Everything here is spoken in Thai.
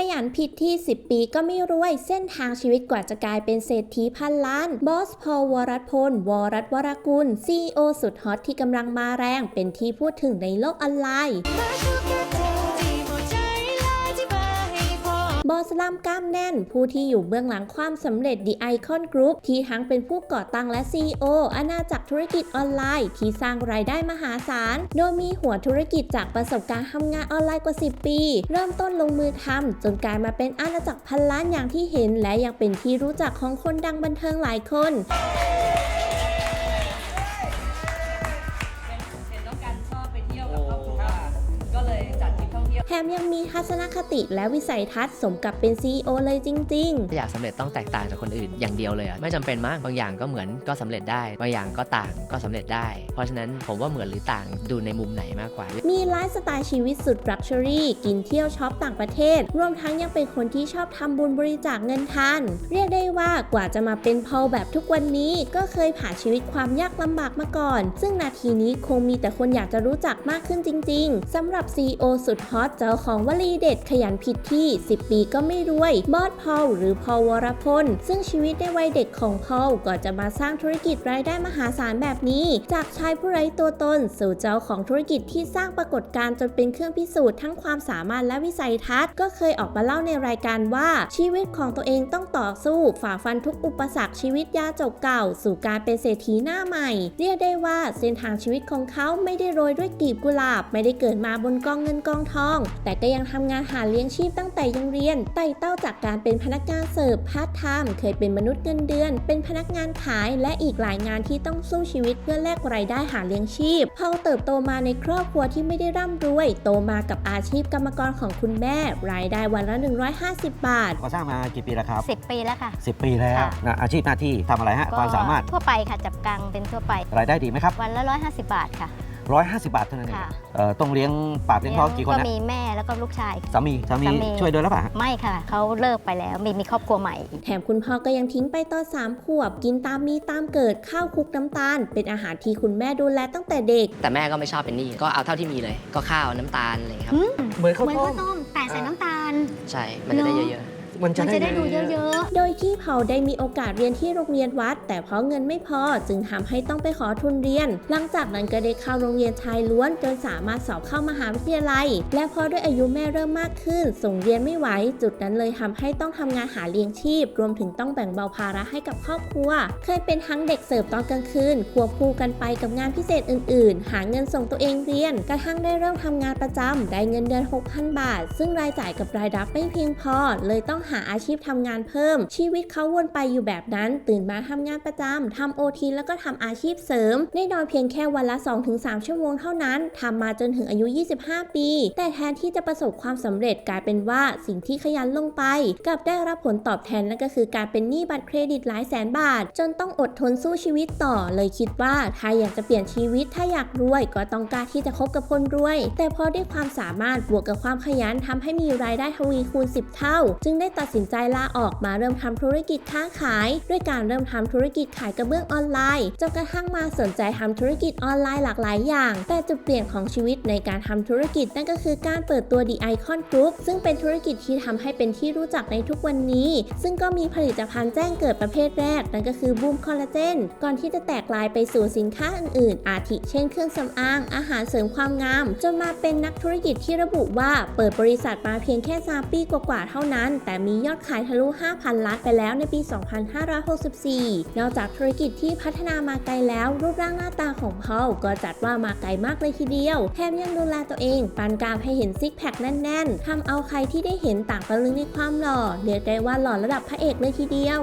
ขยันผิดที่ 10 ปีก็ไม่รวย เส้นทางชีวิตกว่าจะกลายเป็นเศรษฐีพันล้าน บอสพอลวรัตพล วรัตวรกุล CEO สุดฮอตที่กำลังมาแรง เป็นที่พูดถึงในโลกออนไลน์ บอสลัมกล้ามแน่น ผู้ที่อยู่เบื้องหลังความสำเร็จ The Icon Group ที่ทั้งเป็นผู้ก่อตั้งและ CEO อาณาจักรธุรกิจออนไลน์ ที่สร้างรายได้มหาศาล โดยมีหัวธุรกิจจากประสบการณ์ทำงานออนไลน์กว่า 10 ปี เริ่มต้นลงมือทำจนกลายมาเป็นอาณาจักรพันล้านอย่างที่เห็น และยังเป็นที่รู้จักของคนดังบันเทิงหลายคน แถมยังมีทัศนคติและวิสัยทัศน์สมกับเป็น CEO เลยจริง ๆ อยากสำเร็จต้องแตกต่างจากคนอื่นอย่างเดียวเลยอะไม่จำเป็นมากบางอย่างก็เหมือนก็สำเร็จได้ บางอย่างก็ต่างก็สำเร็จได้ เพราะฉะนั้นผมว่าเหมือนหรือต่างดูในมุมไหนมากกว่า มีไลฟ์สไตล์ชีวิตสุดลักชัวรี่กินเที่ยวช็อปต่างประเทศ รวมทั้งยังเป็นคนที่ชอบทำบุญบริจาคเงินทานเรียกได้ว่ากว่าจะมาเป็นพอลแบบทุกวันนี้ ก็เคยผ่านชีวิตความยากลำบากมาก่อน ซึ่งนาทีนี้คงมีแต่คนอยากจะรู้จักมากขึ้นจริง ๆสำหรับ CEO สุดฮอตเจ้าของวลีเด็ดขยันผิดที่ 10 ปีก็ไม่รวย บอสพอลหรือพอลวรพล ซึ่งชีวิตในวัยเด็กของพอลก็จะมาสร้างธุรกิจรายได้มหาศาลแบบนี้ จากชายผู้ไร้ตัวตน สู่เจ้าของธุรกิจที่สร้างปรากฏการณ์จนเป็นเครื่องพิสูจน์ทั้งความสามารถและวิสัยทัศน์ก็เคยออกมาเล่าในรายการว่าชีวิตของตัวเองต้องต่อสู้ฝ่าฟันทุกอุปสรรคชีวิตยาจกเก่า สู่การเป็นเศรษฐีหน้าใหม่ เรียกได้ว่าเส้นทางชีวิตของเขาไม่ได้โรยด้วยกลีบกุหลาบ ไม่ได้เกิดมาบนกองเงินกองทองแต่ก็ยังทำงานหาเลี้ยงชีพตั้งแต่ยังเรียน ไต่เต้าจากการเป็นพนักงานเสิร์ฟพาร์ทไทม์เคยเป็นมนุษย์เงินเดือน เป็นพนักงานขายและอีกหลายงานที่ต้องสู้ชีวิตเพื่อแลกรายได้หาเลี้ยงชีพพอเติบโตมาในครอบครัวที่ไม่ได้ร่ำรวย โตมากับอาชีพกรรมกรของคุณแม่ รายได้วันละ 150 บาท ก่อสร้างมากี่ปีแล้วครับสิบปีแล้วค่ะ 10 ปีแล้วค่ะ นะอาชีพหน้าที่ทำอะไรฮะ ก็ความสามารถ ทั่วไปค่ะ จับกังเป็นทั่วไป รายได้ดีไหมครับ วันละ 150 บาทค่ะ 150 บาทเท่านั้นเองค่ะ เอ่อต้องเลี้ยงปากเลี้ยงท้องกี่คนก็นะมีแม่แล้วก็ลูกชาย สามีสามีสามี ช่วยด้วยแล้วเปล่าฮะไม่ค่ะ เขาเลิกไปแล้วมีมีครอบครัวใหม่ แถมคุณพ่อก็ยังทิ้งไปตอนสามขวบ กินตามมีตามเกิดข้าวคลุกน้ำตาล เป็นอาหารที่คุณแม่ดูแลตั้งแต่เด็ก แต่แม่ก็ไม่ชอบเป็นหนี้ก็เอาเท่าที่มีเลย ก็ข้าวน้ำตาลอะไรอย่างเงี้ยครับ เหมือนข้าวเหมือนต้ข้ามวต้มแต่ใส่น้ำตาล ใช่ มันจะได้เยอะ มันมันจะได้ดูเยอะโดยที่เผาได้มีโอกาสเรียนที่โรงเรียนวัด แต่เพราะเงินไม่พอจึงทำให้ต้องไปขอทุนเรียน หลังจากนั้นก็ได้เข้าโรงเรียนชายล้วนจนสามารถสอบเข้ามหาวิทยาลัย และพอด้วยอายุแม่เริ่มมากขึ้น ส่งเรียนไม่ไหวจุดนั้นเลยทำให้ต้องทำงานหาเลี้ยงชีพ รวมถึงต้องแบ่งเบาภาระให้กับครอบครัว เคยเป็นทั้งเด็กเสิร์ฟตอนกลางคืนควบคู่กันไปกับงานพิเศษอื่น ๆ หาเงินส่งตัวเองเรียน กระทั่งได้เริ่มทำงานประจำได้เงินเดือน 6,000 บาท ซึ่งรายจ่ายกับรายรับไม่เพียงพอเลยต้องหาอาชีพทำงานเพิ่ม ชีวิตเขาวนไปอยู่แบบนั้น ตื่นมาทำงานประจำทำโอทีแล้วก็ทำอาชีพเสริมได้นอนเพียงแค่วันละ 2-3 ชั่วโมงเท่านั้นทำมาจนถึงอายุ 25 ปี แต่แทนที่จะประสบความสำเร็จกลายเป็นว่าสิ่งที่ขยันลงไปกลับได้รับผลตอบแทนนั่นก็คือการเป็นหนี้บัตรเครดิตหลายแสนบาท จนต้องอดทนสู้ชีวิตต่อ เลยคิดว่าถ้าอยากจะเปลี่ยนชีวิตถ้าอยากรวย ก็ต้องกล้าที่จะคบกับคนรวย แต่พอได้ความสามารถบวกกับความขยันทำให้มีรายได้ทวีคูณ 10 เท่า จึงได้ตัดสินใจลาออกมาเริ่มทำธุรกิจค้าขาย ด้วยการเริ่มทำธุรกิจขายกระเบื้องออนไลน์จนกระทั่งมาสนใจทำธุรกิจออนไลน์หลากหลายอย่าง แต่จุดเปลี่ยนของชีวิตในการทำธุรกิจนั่นก็คือการเปิดตัว The Icon Group ซึ่งเป็นธุรกิจที่ทำให้เป็นที่รู้จักในทุกวันนี้ ซึ่งก็มีผลิตภัณฑ์แจ้งเกิดประเภทแรก นั่นก็คือบูมคอลลาเจนก่อนที่จะแตกลายไปสู่สินค้าอื่นๆ อาทิเช่น เครื่องสำอาง อาหารเสริมความงาม จนมาเป็นนักธุรกิจที่ระบุว่าเปิดบริษัทมาเพียงแค่3ปีกว่าๆเท่านั้น แต่มียอดขายทะลุ 5,000 ล้านไปแล้วในปี 2564 นอกจากธุรกิจที่พัฒนามาไกลแล้ว รูปร่างหน้าตาของพอลก็จัดว่ามาไกลมากเลยทีเดียว แถมยังดูแลตัวเอง ปานกามให้เห็นซิกแพคแน่นๆทำเอาใครที่ได้เห็นต่างตะลึงในความหล่อ เรียกได้ว่าหล่อระดับพระเอกเลยทีเดียว